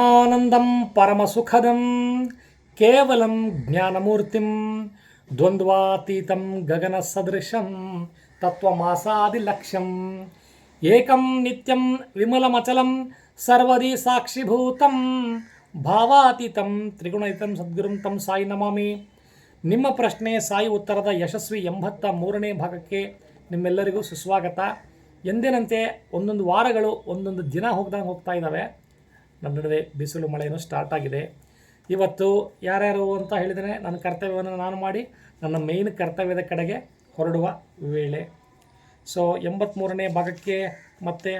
ಆನಂದಂ ಪರಮಸುಖದಂ ಕೇವಲಂ ಜ್ಞಾನಮೂರ್ತಿಂ ದ್ವಂದ್ವಾತೀತಂ ಗಗನ ಸದೃಶಂ ತತ್ವಮಾಸಾದಿಲಕ್ಷ್ಯಂ ಏಕಂ ನಿತ್ಯಂ ವಿಮಲಮಚಲಂ ಸರ್ವದಿ ಸಾಕ್ಷಿಭೂತಂ ಭಾವಾತೀತಂ ತ್ರಿಗುಣಯುತಂ ಸದ್ಗುರುಂ ತಂ ಸಾಯಿ ನಮಾಮಿ ನಿಮ್ಮ ಪ್ರಶ್ನೆ ಸಾಯಿ ಉತ್ತರದ ಯಶಸ್ವಿ ಎಂಬತ್ತ ಮೂರನೇ ಭಾಗಕ್ಕೆ ನಿಮ್ಮೆಲ್ಲರಿಗೂ ಸುಸ್ವಾಗತ. ಎಂದಿನಂತೆ ಒಂದೊಂದು ವಾರಗಳು, ಒಂದೊಂದು ದಿನ ಹೋಗ್ದಂಗೆ ಹೋಗ್ತಾ ಇದ್ದಾವೆ. ನನ್ನ ನಡುವೆ ಬಿಸಿಲು ಮಳೆಯನ್ನು ಸ್ಟಾರ್ಟ್ ಆಗಿದೆ. ಇವತ್ತು ಯಾರ್ಯಾರು ಅಂತ ಹೇಳಿದರೆ ನನ್ನ ಕರ್ತವ್ಯವನ್ನು ನಾನು ಮಾಡಿ ನನ್ನ ಮೇಯ್ನ್ ಕರ್ತವ್ಯದ ಕಡೆಗೆ ಹೊರಡುವ ವೇಳೆ. ಸೊ ಎಂಬತ್ತ್ಮೂರನೇ ಭಾಗಕ್ಕೆ ಮತ್ತೆ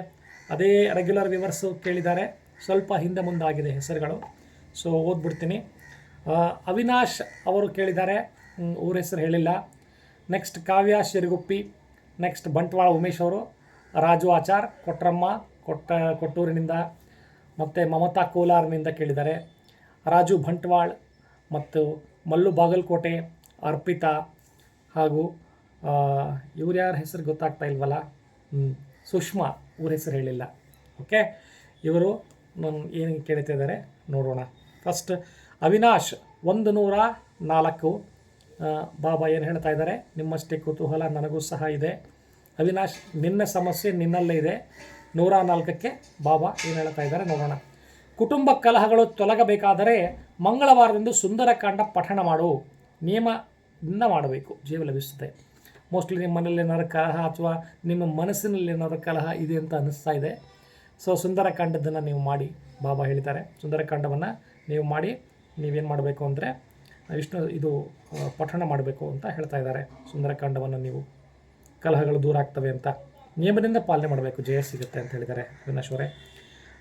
ಅದೇ ರೆಗ್ಯುಲರ್ ವಿವರ್ಸು ಕೇಳಿದ್ದಾರೆ. ಸ್ವಲ್ಪ ಹಿಂದೆ ಮುಂದೆ ಆಗಿದೆ ಹೆಸರುಗಳು. ಸೊ ಓದ್ಬಿಡ್ತೀನಿ. ಅವಿನಾಶ್ ಅವರು ಕೇಳಿದ್ದಾರೆ. ಊರ ಹೆಸರು ಹೇಳಿಲ್ಲ. ನೆಕ್ಸ್ಟ್ ಕಾವ್ಯ ಶಿರಗುಪ್ಪಿ ನೆಕ್ಸ್ಟ್ ಬಂಟ್ವಾಳ ಉಮೇಶ್ ಅವರು, ರಾಜು ಆಚಾರ್, ಕೊಟ್ರಮ್ಮ, ಕೊಟ್ಟ, ಕೊಟ್ಟೂರಿನಿಂದ ಮತ್ತು ಮಮತಾ ಕೋಲಾರ್ನಿಂದ ಕೇಳಿದ್ದಾರೆ ರಾಜು ಭಂಟ್ವಾಳ್ ಮತ್ತು ಮಲ್ಲು ಬಾಗಲಕೋಟೆ ಅರ್ಪಿತಾ ಹಾಗೂ ಇವ್ರು ಯಾರ ಹೆಸರು ಗೊತ್ತಾಗ್ತಾ ಇಲ್ವಲ್ಲ? ಸುಷ್ಮಾ ಊರ ಹೆಸರು ಹೇಳಿಲ್ಲ. ಓಕೆ? ಇವರು ಏನು ಕೇಳ್ತಿದ್ದಾರೆ ನೋಡೋಣ. ಫಸ್ಟ್ ಅವಿನಾಶ್ ಒಂದು ನೂರ ನಾಲ್ಕು. ಬಾಬಾ ಏನು ಹೇಳ್ತಾ ಇದ್ದಾರೆ ನಿಮ್ಮಷ್ಟೇ ಕುತೂಹಲ, ನನಗೂ ಸಹ ಇದೆ. ಅವಿನಾಶ್, ನಿನ್ನ ಸಮಸ್ಯೆ ನಿನ್ನಲ್ಲೇ ಇದೆ. ನೂರ ನಾಲ್ಕಕ್ಕೆ ಬಾಬಾ ಏನು ಹೇಳ್ತಾ ಇದ್ದಾರೆ ನೋಡೋಣ. ಕುಟುಂಬ ಕಲಹಗಳು ತೊಲಗಬೇಕಾದರೆ ಮಂಗಳವಾರದಂದು ಸುಂದರಕಾಂಡ ಪಠಣ ಮಾಡು. ನಿಯಮದಿಂದ ಮಾಡಬೇಕು. ಜೀವ ಲಭಿಸುತ್ತೆ. ಮೋಸ್ಟ್ಲಿ ನಿಮ್ಮ ಮನೇಲಿ ಏನಾದ್ರು ಕಲಹ ಅಥವಾ ನಿಮ್ಮ ಮನಸ್ಸಿನಲ್ಲಿ ಏನಾದ್ರು ಕಲಹ ಇದೆ ಅಂತ ಅನ್ನಿಸ್ತಾ ಇದೆ. ಸೊ ಸುಂದರಕಾಂಡದನ್ನು ನೀವು ಮಾಡಿ, ಬಾಬಾ ಹೇಳ್ತಾರೆ ಸುಂದರಕಾಂಡವನ್ನು ನೀವು ಮಾಡಿ, ನೀವೇನು ಮಾಡಬೇಕು ಅಂದರೆ ವಿಷ್ಣು ಇದು ಪಠಣ ಮಾಡಬೇಕು ಅಂತ ಹೇಳ್ತಾ ಇದ್ದಾರೆ. ಸುಂದರಕಾಂಡವನ್ನು ನೀವು ಕಲಹಗಳು ದೂರ ಆಗ್ತವೆ ಅಂತ. ನಿಯಮದಿಂದ ಪಾಲನೆ ಮಾಡಬೇಕು ಜಯ ಸಿಗುತ್ತೆ ಅಂತ ಹೇಳಿದ್ದಾರೆ ಅವರೇ.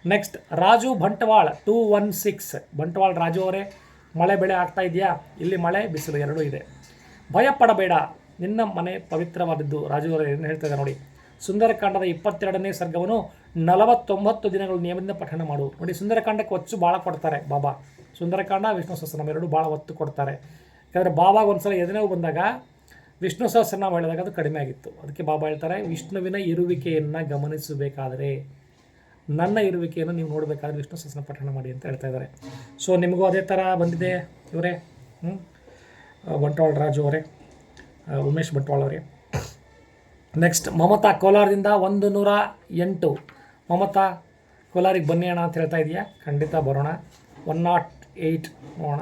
Next Raju Bantwal two one six Bantwal Raju ಅವರೇ, ಮಳೆ ಬೆಳೆ ಆಗ್ತಾ ಇದೆಯಾ? ಇಲ್ಲಿ ಮಳೆ ಬಿಸಿಲು ಎರಡೂ ಇದೆ. ಭಯ ಪಡಬೇಡ ನಿನ್ನ ಮನೆ ಪವಿತ್ರವಾದದ್ದು. ರಾಜು ಅವರೇ ಏನು ಹೇಳ್ತಾ ಇದ್ದಾರೆ ನೋಡಿ. ಸುಂದರಕಾಂಡದ ಇಪ್ಪತ್ತೆರಡನೇ ಸರ್ಗವನ್ನು ನಲವತ್ತೊಂಬತ್ತು ದಿನಗಳು ನಿಯಮದಿಂದ ಪಠಣ ಮಾಡು. ನೋಡಿ, ಸುಂದರಕಾಂಡಕ್ಕೆ ಒಚ್ಚು ಭಾಳ ಕೊಡ್ತಾರೆ ಬಾಬಾ. ಸುಂದರಕಾಂಡ, ವಿಷ್ಣು ಸಹಸ್ರನಾಮ ಎರಡು ಭಾಳ ಒತ್ತು ಕೊಡ್ತಾರೆ. ಯಾಕಂದರೆ ಬಾಬಾಗ ಒಂದು ಸಲ ಎದೆನೋವು ಬಂದಾಗ ವಿಷ್ಣು ಸಹಸ್ರನಾಮ ಹೇಳಿದಾಗ ಅದು ಕಡಿಮೆ ಆಗಿತ್ತು. ಅದಕ್ಕೆ ಬಾಬಾ ಹೇಳ್ತಾರೆ, ವಿಷ್ಣುವಿನ ಇರುವಿಕೆಯನ್ನು ಗಮನಿಸಬೇಕಾದರೆ, ನನ್ನ ಇರುವಿಕೆಯನ್ನು ನೀವು ನೋಡಬೇಕಾದ್ರೆ ವಿಷ್ಣು ಸಹಸ್ರ ಪಠಣ ಮಾಡಿ ಅಂತ ಹೇಳ್ತಾ ಇದ್ದಾರೆ. ಸೊ ನಿಮಗೂ ಅದೇ ಥರ ಬಂದಿದೆ ಇವರೇ ಹ್ಞೂ ಬಂಟ್ವಾಳ ರಾಜು ಅವರೇ ಉಮೇಶ್ ಬಂಟ್ವಾಳ ಅವರೇ. ನೆಕ್ಸ್ಟ್ ಮಮತಾ ಕೋಲಾರದಿಂದ ಒಂದು ನೂರ ಎಂಟು. ಮಮತಾ, ಕೋಲಾರಿಗೆ ಬನ್ನಿ ಅಣ್ಣ ಅಂತ ಹೇಳ್ತಾ ಇದೆಯಾ? ಖಂಡಿತ ಬರೋಣ. ಒನ್ ನಾಟ್ ಏಯ್ಟ್ ನೋಡೋಣ.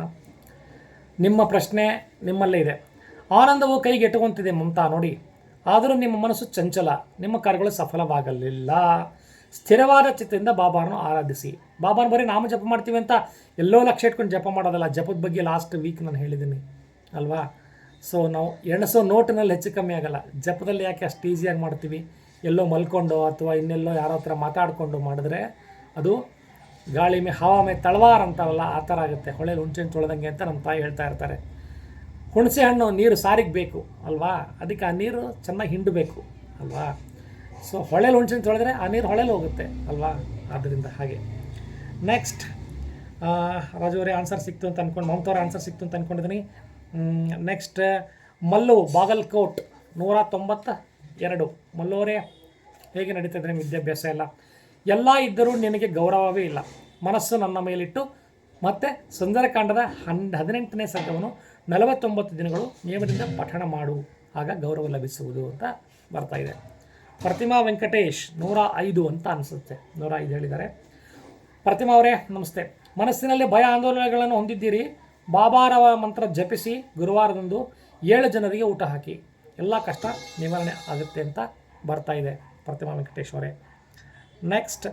ನಿಮ್ಮ ಪ್ರಶ್ನೆ ನಿಮ್ಮಲ್ಲೇ ಇದೆ. ಆನಂದವು ಕೈಗೆಟುವಂತಿದೆ ಮಮತಾ ನೋಡಿ. ಆದರೂ ನಿಮ್ಮ ಮನಸ್ಸು ಚಂಚಲ, ನಿಮ್ಮ ಕಾರ್ಯಗಳು ಸಫಲವಾಗಲಿಲ್ಲ. ಸ್ಥಿರವಾದ ಚಿತ್ತದಿಂದ ಬಾಬಾರನ್ನು ಆರಾಧಿಸಿ. ಬಾಬಾನ ಬರೀ ನಾಮ ಜಪ ಮಾಡ್ತೀವಿ ಅಂತ ಎಲ್ಲೋ ಲಕ್ಷ ಇಟ್ಕೊಂಡು ಜಪ ಮಾಡೋದಲ್ಲ, ಜಪದ ಬಗ್ಗೆ ಲಾಸ್ಟ್ ವೀಕ್ ನಾನು ಹೇಳಿದ್ದೀನಿ. ಅಲ್ವಾ? ಸೊ ನಾವು ಎಣಸೋ ನೋಟಿನಲ್ಲಿ ಹೆಚ್ಚು ಕಮ್ಮಿ ಆಗಲ್ಲ. ಜಪದಲ್ಲಿ ಯಾಕೆ ಅಷ್ಟು ಈಸಿಯಾಗಿ ಮಾಡ್ತೀವಿ? ಎಲ್ಲೋ ಮಲ್ಕೊಂಡು ಅಥವಾ ಇನ್ನೆಲ್ಲೋ ಯಾರೋ ಹತ್ರ ಮಾತಾಡಿಕೊಂಡು ಮಾಡಿದ್ರೆ ಅದು ಗಾಳಿ ಮೇ, ಹವಾ ಮೇ ತಳವಾರ ಅಂತಾರಲ್ಲ ಆ ಥರ ಆಗುತ್ತೆ. ಹೊಳೆಯಲ್ಲಿ ಹುಣ್ಚೆನ್ ತೊಳೆದಂಗೆ ಅಂತ ನಮ್ಮ ತಾಯಿ ಹೇಳ್ತಾ ಇರ್ತಾರೆ. ಹುಣಸೆ ಹಣ್ಣು ನೀರು ಸಾರಿಗೆ ಬೇಕು, ಅಲ್ವಾ? ಅದಕ್ಕೆ ಆ ನೀರು ಚೆನ್ನಾಗಿ ಹಿಂಡಬೇಕು, ಅಲ್ವಾ? ಸೊ ಹೊಳೆಯಲ್ಲಿ ಅಂತ ತೊಳೆದ್ರೆ ಆ ನೀರು ಹೊಳೆಯಲ್ಲಿ ಹೋಗುತ್ತೆ, ಅಲ್ವಾ? ಆದ್ದರಿಂದ ಹಾಗೆ. ನೆಕ್ಸ್ಟ್ ರಾಜು ಅವರೇ ಆನ್ಸರ್ ಸಿಕ್ತು ಅಂತ ಅಂದ್ಕೊಂಡು ಮಮತಾ ಅವರೇ ಆನ್ಸರ್ ಸಿಕ್ತು ಅಂತ ಅಂದ್ಕೊಂಡಿದ್ದೀನಿ ನೆಕ್ಸ್ಟ್ ಮಲ್ಲು, ಬಾಗಲ್ಕೋಟ್, ನೂರ ತೊಂಬತ್ತ ಎರಡು ಮಲ್ಲು ಅವರೇ, ಹೇಗೆ ನಡೀತಾ ನಿಮ್ಮ ವಿದ್ಯಾಭ್ಯಾಸ ಎಲ್ಲ? ಎಲ್ಲ ಇದ್ದರೂ ನಿನಗೆ ಗೌರವವೇ ಇಲ್ಲ. ಮನಸ್ಸು ನನ್ನ ಮೇಲಿಟ್ಟು, ಮತ್ತು ಸುಂದರಕಾಂಡದ ಹನ್, ಹದಿನೆಂಟನೇ ಸರ್ಗವನ್ನು ನಲವತ್ತೊಂಬತ್ತು ದಿನಗಳು ನಿಯಮದಿಂದ ಪಠಣ ಮಾಡು, ಆಗ ಗೌರವ ಲಭಿಸುವುದು ಅಂತ ಬರ್ತಾ ಇದೆ. ಪ್ರತಿಮಾ ವೆಂಕಟೇಶ್ ನೂರ ಐದು ಅಂತ ಅನಿಸುತ್ತೆ. ನೂರ ಐದು ಹೇಳಿದ್ದಾರೆ. ಪ್ರತಿಮಾ ಅವರೇ, ನಮಸ್ತೆ. ಮನಸ್ಸಿನಲ್ಲಿ ಭಯ ಆಂದೋಲನಗಳನ್ನು ಹೊಂದಿದ್ದೀರಿ. ಬಾಬಾರವ ಮಂತ್ರ ಜಪಿಸಿ ಗುರುವಾರದಂದು ಏಳು ಜನರಿಗೆ ಊಟ ಹಾಕಿ. ಎಲ್ಲ ಕಷ್ಟ ನಿವಾರಣೆ ಆಗುತ್ತೆ ಅಂತ ಬರ್ತಾ ಇದೆ ಪ್ರತಿಮಾ ವೆಂಕಟೇಶ್ ಅವರೇ. ನೆಕ್ಸ್ಟ್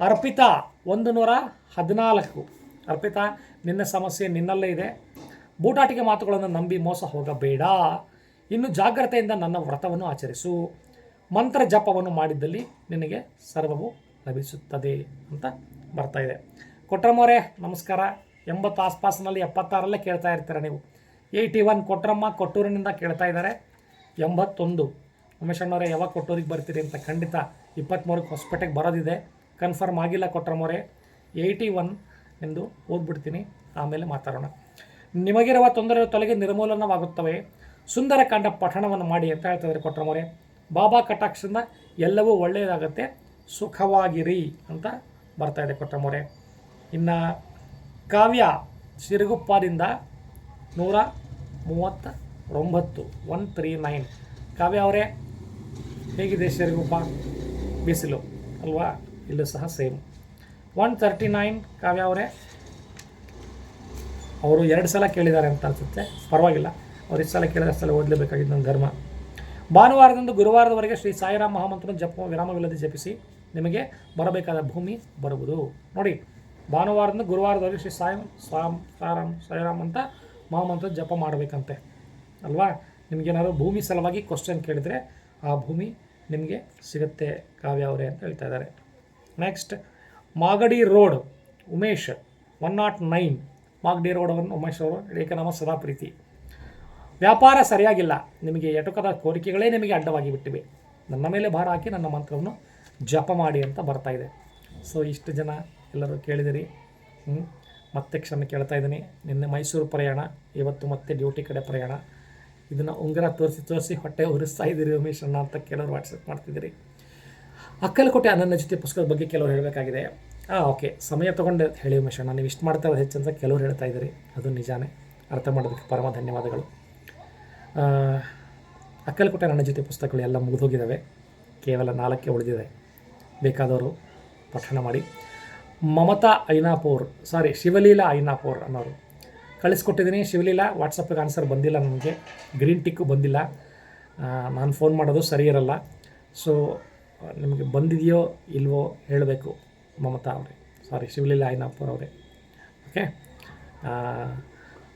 ಅರ್ಪಿತಾ ಒಂದು ನೂರ ಹದಿನಾಲ್ಕು. ಅರ್ಪಿತಾ, ನಿನ್ನ ಸಮಸ್ಯೆ ನಿನ್ನಲ್ಲೇ ಇದೆ. ಬೂಟಾಟಿಕೆ ಮಾತುಗಳನ್ನು ನಂಬಿ ಮೋಸ ಹೋಗಬೇಡ. ಇನ್ನು ಜಾಗ್ರತೆಯಿಂದ ನನ್ನ ವ್ರತವನ್ನು ಆಚರಿಸು. ಮಂತ್ರ ಜಪವನ್ನು ಮಾಡಿದ್ದಲ್ಲಿ ನಿನಗೆ ಸರ್ವವು ಲಭಿಸುತ್ತದೆ ಅಂತ ಬರ್ತಾ ಇದೆ. ಕೊಟ್ರಮ್ಮವರೇ ನಮಸ್ಕಾರ. ಎಂಬತ್ತು ಆಸ್ಪಾಸ್ನಲ್ಲಿ ಎಪ್ಪತ್ತಾರಲ್ಲೇ ಕೇಳ್ತಾ ಇರ್ತೀರ ನೀವು. ಏಯ್ಟಿ ಒನ್ ಕೊಟ್ರಮ್ಮ ಕೊಟ್ಟೂರಿನಿಂದ ಕೇಳ್ತಾ ಇದ್ದಾರೆ. ಎಂಬತ್ತೊಂದು. ಉಮೇಶ್ ಅಣ್ಣವರೇ, ಯಾವಾಗ ಕೊಟ್ಟೂರಿಗೆ ಬರ್ತೀರಿ ಅಂತ ಖಂಡಿತ ಇಪ್ಪತ್ತ್ಮೂರಕ್ಕೆ ಹೊಸಪೇಟೆಗೆ ಬರೋದಿದೆ. ಕನ್ಫರ್ಮ್ ಆಗಿಲ್ಲ ಕೊಟ್ರಮ್ಮವರೇ ಏಯ್ಟಿ ಒನ್ ಎಂದು ಓದ್ಬಿಡ್ತೀನಿ. ಆಮೇಲೆ ಮಾತಾಡೋಣ. ನಿಮಗಿರುವ ತೊಂದರೆ ತೊಲಗಿ ನಿರ್ಮೂಲನವಾಗುತ್ತವೆ. ಸುಂದರಕಾಂಡ ಪಠಣವನ್ನು ಮಾಡಿ ಅಂತ ಹೇಳ್ತಿದ್ದಾರೆ ಕೊಟ್ರಮೋರೆ. ಬಾಬಾ ಕಟಾಕ್ಷದಿಂದ ಎಲ್ಲವೂ ಒಳ್ಳೆಯದಾಗುತ್ತೆ, ಸುಖವಾಗಿರಿ ಅಂತ ಬರ್ತಾ ಇದೆ ಕೊಟ್ರಮೋರೆ. ಇನ್ನು ಕಾವ್ಯ ಸಿರುಗುಪ್ಪದಿಂದ ನೂರ ಮೂವತ್ತ ಒಂಬತ್ತು ಒನ್ ತ್ರೀ ನೈನ್. ಕಾವ್ಯ ಅವರೇ, ಹೇಗಿದೆ ಸಿರುಗುಪ್ಪ? ಬಿಸಿಲು, ಅಲ್ವಾ? ಇಲ್ಲೂ ಸಹ same. One thirty nine Kavya ಅವರೇ. ಅವರು ಎರಡು ಸಲ ಕೇಳಿದ್ದಾರೆ ಅಂತ ಅನಿಸುತ್ತೆ. ಪರವಾಗಿಲ್ಲ. ಅವ್ರು ಇಷ್ಟು ಸಲ ಕೇಳಿದ ಸಲ ಓದಲೇಬೇಕಾಗಿದ್ದು ನನ್ನ ಧರ್ಮ. ಭಾನುವಾರದಿಂದ ಗುರುವಾರದವರೆಗೆ ಶ್ರೀ ಸಾಯಿರಾಮ್ ಮಹಾಮಂತ್ರ ಜಪ, ವಿರಾಮವಿಲ್ಲದೆ ಜಪಿಸಿ ನಿಮಗೆ ಬರಬೇಕಾದ ಭೂಮಿ ಬರುವುದು. ನೋಡಿ, ಭಾನುವಾರದಿಂದ ಗುರುವಾರದವರೆಗೆ ಶ್ರೀ ಸಾಯಂ ಸ್ವಾಮ್ ಸಾರಾಮ್, ಸಾಯಿರಾಮ್ ಅಂತ ಮಹಾಮಂತ್ರ ಜಪ ಮಾಡಬೇಕಂತೆ. ಅಲ್ವಾ? ನಿಮಗೇನಾದ್ರು ಭೂಮಿ ಸಲುವಾಗಿ ಕ್ವಶನ್ ಕೇಳಿದರೆ ಆ ಭೂಮಿ ನಿಮಗೆ ಸಿಗುತ್ತೆ ಕಾವ್ಯ ಅವರೇ ಅಂತ ಹೇಳ್ತಾ ಇದ್ದಾರೆ. Next Magadi road, Umesh one naught nine Magadi ರೋಡವನ್ನು Umesh ಅವರು ಏಕನಾಮ ಸದಾ ಪ್ರೀತಿ. ವ್ಯಾಪಾರ ಸರಿಯಾಗಿಲ್ಲ. ನಿಮಗೆ ಎಟುಕದ ಕೋರಿಕೆಗಳೇ ನಿಮಗೆ ಅಡ್ಡವಾಗಿ ಬಿಟ್ಟಿವೆ ನನ್ನ ಮೇಲೆ ಭಾರ ಹಾಕಿ ನನ್ನ ಮಂತ್ರವನ್ನು ಜಪ ಮಾಡಿ ಅಂತ ಬರ್ತಾ ಇದೆ. ಸೊ ಇಷ್ಟು ಜನ ಎಲ್ಲರೂ ಕೇಳಿದಿರಿ? ಮತ್ತೆ ಕ್ಷಮೆ ಕೇಳ್ತಾ ಇದ್ದೀನಿ. ನಿನ್ನೆ ಮೈಸೂರು ಪ್ರಯಾಣ, ಇವತ್ತು ಮತ್ತೆ ಡ್ಯೂಟಿ ಕಡೆ ಪ್ರಯಾಣ. ಇದನ್ನು ಉಂಗುರ ತೋರಿಸಿ ತೋರಿಸಿ ಹೊಟ್ಟೆ ಉರಿಸ್ತಾ ಇದ್ದೀರಿ ಉಮೇಶ್ ಅಣ್ಣ ಅಂತ ಕೆಲವರು ವಾಟ್ಸಪ್ ಮಾಡ್ತಿದ್ದೀರಿ. ಅಕ್ಕಲಕೋಟೆ ಅನನ್ಯ ಜೊತೆ ಪುಸ್ತಕದ ಬಗ್ಗೆ ಕೆಲವರು ಹೇಳಬೇಕಾಗಿದೆ. ಹಾಂ ಓಕೆ. ಸಮಯ ತೊಗೊಂಡು ಹೇಳಿ ಉಮೇಶ ನಾನು ನೀವು ಇಷ್ಟು ಮಾಡ್ತಾ ಇರೋದು ಹೆಚ್ಚು ಅಂತ ಕೆಲವರು ಹೇಳ್ತಾ ಇದ್ದೀರಿ. ಅದು ನಿಜಾನೇ. ಅರ್ಥ ಮಾಡೋದಕ್ಕೆ ಪರಮ ಧನ್ಯವಾದಗಳು. ಅಕ್ಕಲಕೋಟೆ ನನ್ನ ಜೊತೆ ಪುಸ್ತಕಗಳು ಎಲ್ಲ ಮುಗಿದೋಗಿದ್ದಾವೆ. ಕೇವಲ ನಾಲ್ಕೇ ಉಳಿದಿದೆ. ಬೇಕಾದವರು ಪಠಣ ಮಾಡಿ. ಮಮತಾ ಐನಾಪೋರ್, ಸಾರಿ, ಶಿವಲೀಲಾ ಐನಾಪೋರ್ ಅನ್ನೋರು. ಕಳಿಸ್ಕೊಟ್ಟಿದ್ದೀನಿ. ಶಿವಲೀಲಾ, ವಾಟ್ಸಪ್ಗೆ ಆನ್ಸರ್ ಬಂದಿಲ್ಲ ನನಗೆ. ಗ್ರೀನ್ ಟಿಕ್ಕು ಬಂದಿಲ್ಲ. ನಾನು ಫೋನ್ ಮಾಡೋದು ಸರಿ ಇರಲ್ಲ. ಸೊ, ನಿಮಗೆ ಬಂದಿದೆಯೋ ಇಲ್ವೋ ಹೇಳಬೇಕು. ಮಮತಾ ಅವರೇ. ಸಾರಿ ಶಿವಲೀಲಾ ಐನಾಪುರ್ ಅವರೇ. ಓಕೆ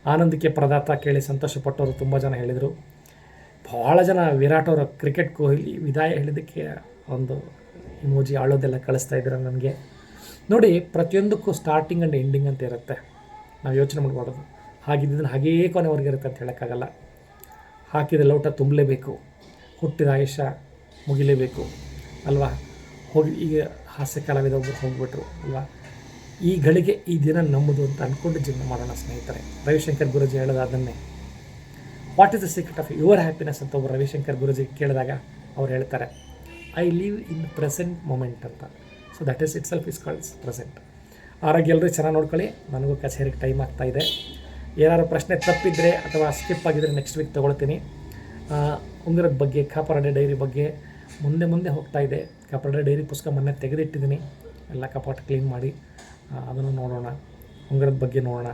ಆನಂದಕ್ಕೆ ಪ್ರದಾತ ಕೇಳಿ ಸಂತೋಷಪಟ್ಟವರು ತುಂಬ ಜನ ಹೇಳಿದರು. ಭಾಳ ಜನ ವಿರಾಟ್ ಅವರ ಕ್ರಿಕೆಟ್ ಕೊಹ್ಲಿ ವಿದಾಯ ಹೇಳಿದ್ದಕ್ಕೆ ಒಂದು ಇಮೋಜಿ ಆಳೋದೆಲ್ಲ ಕಳಿಸ್ತಾ ಇದ್ದೀರ ನನಗೆ. ನೋಡಿ, ಪ್ರತಿಯೊಂದಕ್ಕೂ ಸ್ಟಾರ್ಟಿಂಗ್ ಆ್ಯಂಡ್ ಎಂಡಿಂಗ್ ಅಂತ ಇರುತ್ತೆ. ನಾವು ಯೋಚನೆ ಮಾಡಬಾರ್ದು. ಹಾಗಿದ್ದನ್ನು ಹಾಗೇ ಕೊನೆವರೆಗೆ ಇರುತ್ತೆ ಅಂತ ಹೇಳೋಕ್ಕಾಗಲ್ಲ. ಹಾಕಿದ ಲೋಟ ತುಂಬಲೇಬೇಕು. ಹುಟ್ಟಿದ ಆಯುಷ್ಯ ಮುಗಿಲೇಬೇಕು. ಅಲ್ವಾ? ಹೋಗಿ ಈಗ ಹಾಸ್ಯ ಕಲಾವಿದ ಒಬ್ಬರು ಹೋಗ್ಬಿಟ್ರು ಅಲ್ವಾ? ಈ ಗಳಿಗೆ ಈ ದಿನ ನಮ್ಮದು ಅಂತ ಅಂದ್ಕೊಂಡು ಜೀವನ ಮಾಡೋಣ ಸ್ನೇಹಿತರೆ. ರವಿಶಂಕರ್ ಗುರುಜಿ ಹೇಳೋದು ಅದನ್ನೇ what is the secret of your happiness ಅಂತ ಒಬ್ಬರು ರವಿಶಂಕರ್ ಗುರುಜಿ ಕೇಳಿದಾಗ ಅವ್ರು ಹೇಳ್ತಾರೆ I live in present moment ಅಂತ. So that is its self is calls present ಆರೋಗ್ಯ ಎಲ್ಲರೂ ಚೆನ್ನಾಗಿ ನೋಡ್ಕೊಳ್ಳಿ. ನನಗೂ ಕಚೇರಿಗೆ ಟೈಮ್ ಆಗ್ತಾ ಇದೆ. ಏನಾದ್ರು ಪ್ರಶ್ನೆ ತಪ್ಪಿದ್ರೆ ಅಥವಾ ಸ್ಕಿಪ್ ಆಗಿದ್ರೆ ನೆಕ್ಸ್ಟ್ ವೀಕ್ ತೊಗೊಳ್ತೀನಿ. ಉಂಗುರದ ಬಗ್ಗೆ ಕಾಪರಡೆ ಡೈರಿ ಬಗ್ಗೆ ಮುಂದೆ ಮುಂದೆ ಹೋಗ್ತಾ ಇದೆ. ಕಪಡ ಡೈರಿ ಪುಸ್ತಕ ಮೊನ್ನೆ ತೆಗೆದಿಟ್ಟಿದ್ದೀನಿ. ಎಲ್ಲ ಕಪಾಟ್ ಕ್ಲೀನ್ ಮಾಡಿ ಅದನ್ನು ನೋಡೋಣ. ಉಂಗರದ ಬಗ್ಗೆ ನೋಡೋಣ.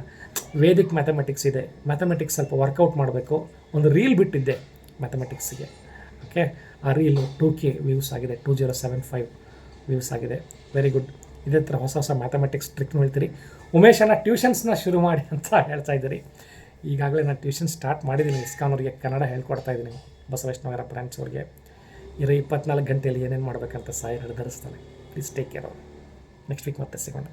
ವೇದಿಕ್ ಮ್ಯಾಥಮೆಟಿಕ್ಸ್ ಇದೆ. ಮ್ಯಾಥಮೆಟಿಕ್ಸ್ ಸ್ವಲ್ಪ ವರ್ಕೌಟ್ ಮಾಡಬೇಕು. ಒಂದು ರೀಲ್ ಬಿಟ್ಟಿದ್ದೆ ಮ್ಯಾಥಮೆಟಿಕ್ಸ್ಗೆ. ಓಕೆ? ಆ ರೀಲು ಟೂ ಕೆ ವ್ಯೂಸ್ ಆಗಿದೆ. Two zero seven five views ಆಗಿದೆ. Very good. ಇದೇ ಥರ ಹೊಸ ಹೊಸ ಮ್ಯಾಥಮೆಟಿಕ್ಸ್ ಟ್ರಿಕ್ ಹೇಳ್ತೀರಿ. ಉಮೇಶನ ಟ್ಯೂಷನ್ಸ್ನ ಶುರು ಮಾಡಿ ಅಂತ ಹೇಳ್ತಾ ಇದ್ದೀರಿ. ಈಗಾಗಲೇ ನಾನು ಟ್ಯೂಷನ್ ಸ್ಟಾರ್ಟ್ ಮಾಡಿದ್ದೀನಿ. ಇಸ್ಕಾನ್ ಅವರಿಗೆ ಕನ್ನಡ ಹೇಳ್ಕೊಡ್ತಾ ಇದ್ದೀನಿ. ಬಸವೇಶ್ವರ ಬ್ರಾಂಚ್ ಅವ್ರಿಗೆ. ಇರೋ ಇಪ್ಪತ್ನಾಲ್ಕು ಗಂಟೆಯಲ್ಲಿ ಏನೇನು ಮಾಡಬೇಕಂತ ಸಾಯಿ ನಿರ್ಧರಿಸ್ತಾನೆ ಪ್ಲೀಸ್ ಟೇಕ್ ಕೇರ್ ಅವರು ನೆಕ್ಸ್ಟ್ ವೀಕ್ ಮತ್ತೆ ಸಿಗೋಣ.